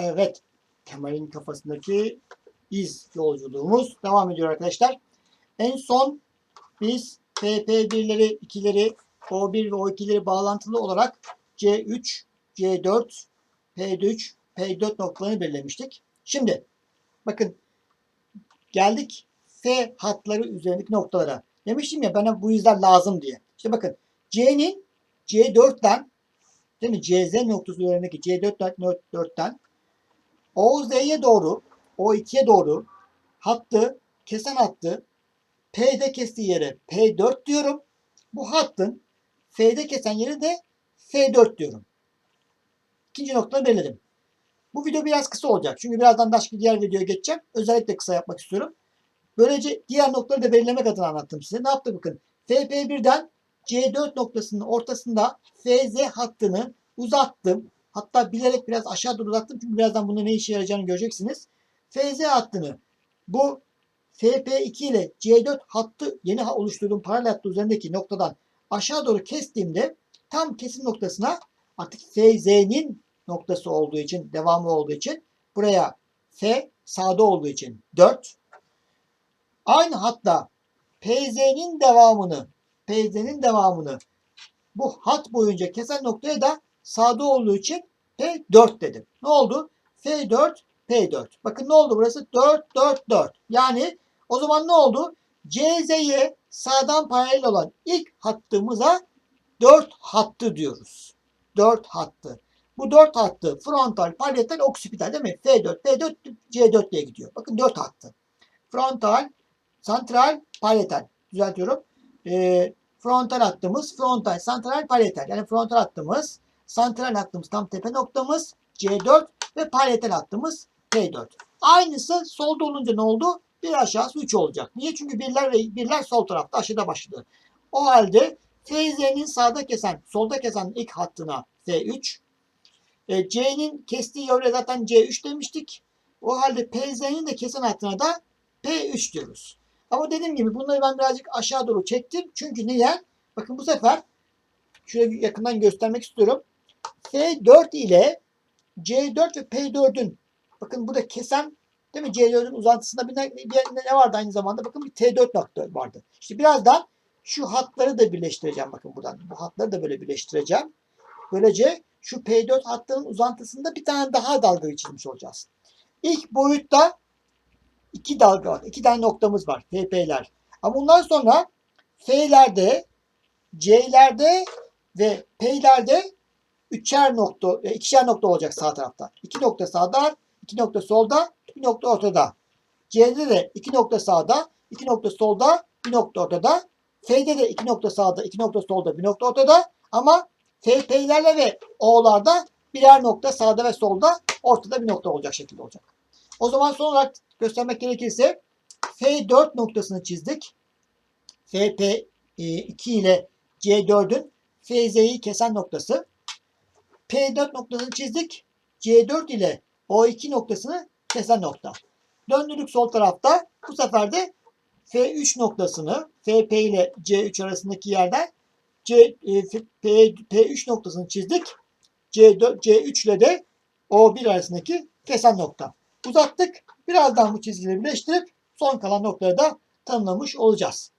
Evet. Kemal'in kafasındaki iz yolculuğumuz devam ediyor arkadaşlar. En son biz PP1'leri, 2'leri, O1 ve O2'leri bağlantılı olarak C3, C4, P3, P4 noktalarını belirlemiştik. Şimdi bakın geldik F hatları üzerindeki noktalara. Demiştim ya bana bu izler lazım diye. İşte bakın C'nin C4'ten değil mi? CZ noktası üzerindeki C4'ten OZ'ye doğru O2'ye doğru hattı kesen hattı P'de kestiği yere P4 diyorum. Bu hattın F'de kesen yeri de F4 diyorum. İkinci noktada belirledim. Bu video biraz kısa olacak. Çünkü birazdan başka diğer videoya geçeceğim. Özellikle kısa yapmak istiyorum. Böylece diğer noktaları da belirlemek adına anlattım size. Ne yaptık bakın. FP1'den C4 noktasının ortasında FZ hattını uzattım. Hatta bilerek biraz aşağı doğru uzattım. Çünkü birazdan bunun ne işe yarayacağını göreceksiniz. FZ hattını bu FP2 ile C4 hattı yeni oluşturduğum paralel hattı üzerindeki noktadan aşağı doğru kestiğimde tam kesim noktasına artık FZ'nin noktası olduğu için, devamı olduğu için buraya F sağda olduğu için 4. Aynı hatta PZ'nin devamını PZ'nin devamını bu hat boyunca kesen noktaya da sağda olduğu için P4 dedim. Ne oldu? F4 P4. Bakın ne oldu burası? 4 4 4. Yani o zaman ne oldu? CZ'ye sağdan paralel olan ilk hattımıza 4 hattı diyoruz. 4 hattı. Bu 4 hattı frontal, parietal, oksipital değil mi? F4, P4, C4 diye gidiyor. Bakın 4 hattı. Frontal, santral, parietal. Düzeltiyorum. E, frontal hattımız, frontal, santral, parietal. Yani frontal hattımız, santral hattımız tam tepe noktamız, C4 ve parietal hattımız P4. Aynısı solda olunca ne oldu? Bir aşağısı 3 olacak. Niye? Çünkü birler ve birler sol tarafta aşağıda başladı. O halde FZ'nin sağda kesen, solda kesen ilk hattına F3. E, C'nin kestiği yöre zaten C3 demiştik. O halde PZ'nin de kesen hattına da P3 diyoruz. Ama dediğim gibi bunları ben birazcık aşağı doğru çektim. Çünkü niye? Bakın bu sefer şöyle yakından göstermek istiyorum. F4 ile C4 ve P4'ün bakın burada kesen değil mi? C4'ün uzantısında bir ne, bir ne vardı aynı zamanda? Bakın bir T4 nokta vardı. İşte birazdan şu hatları da birleştireceğim. Bakın buradan. Bu hatları da böyle birleştireceğim. Böylece şu P4 hattının uzantısında bir tane daha dalga çizmiş olacağız. İlk boyutta iki dalga var. iki tane noktamız var. FP'ler. Ama bundan sonra F'lerde, C'lerde ve P'lerde üçer nokta, e, ikişer nokta olacak sağ tarafta. İki nokta sağda, iki nokta solda, bir nokta ortada. C'de de iki nokta sağda, iki nokta solda, bir nokta ortada. F'de de iki nokta sağda, iki nokta solda, bir nokta ortada. Ama FP'lerle ve O'larda birer nokta sağda ve solda, ortada bir nokta olacak şekilde olacak. O zaman son olarak göstermek gerekirse F4 noktasını çizdik. FP2 ile C4'ün FZ'yi kesen noktası. P4 noktasını çizdik. C4 ile O2 noktasını kesen nokta. Döndürük sol tarafta. Bu sefer de F3 noktasını FP ile C3 arasındaki yerden C, e, P, P3 noktasını çizdik. C4, C3 ile de O1 arasındaki kesen nokta. Uzattık. Birazdan bu çizgileri birleştirip son kalan noktaları da tanımlamış olacağız.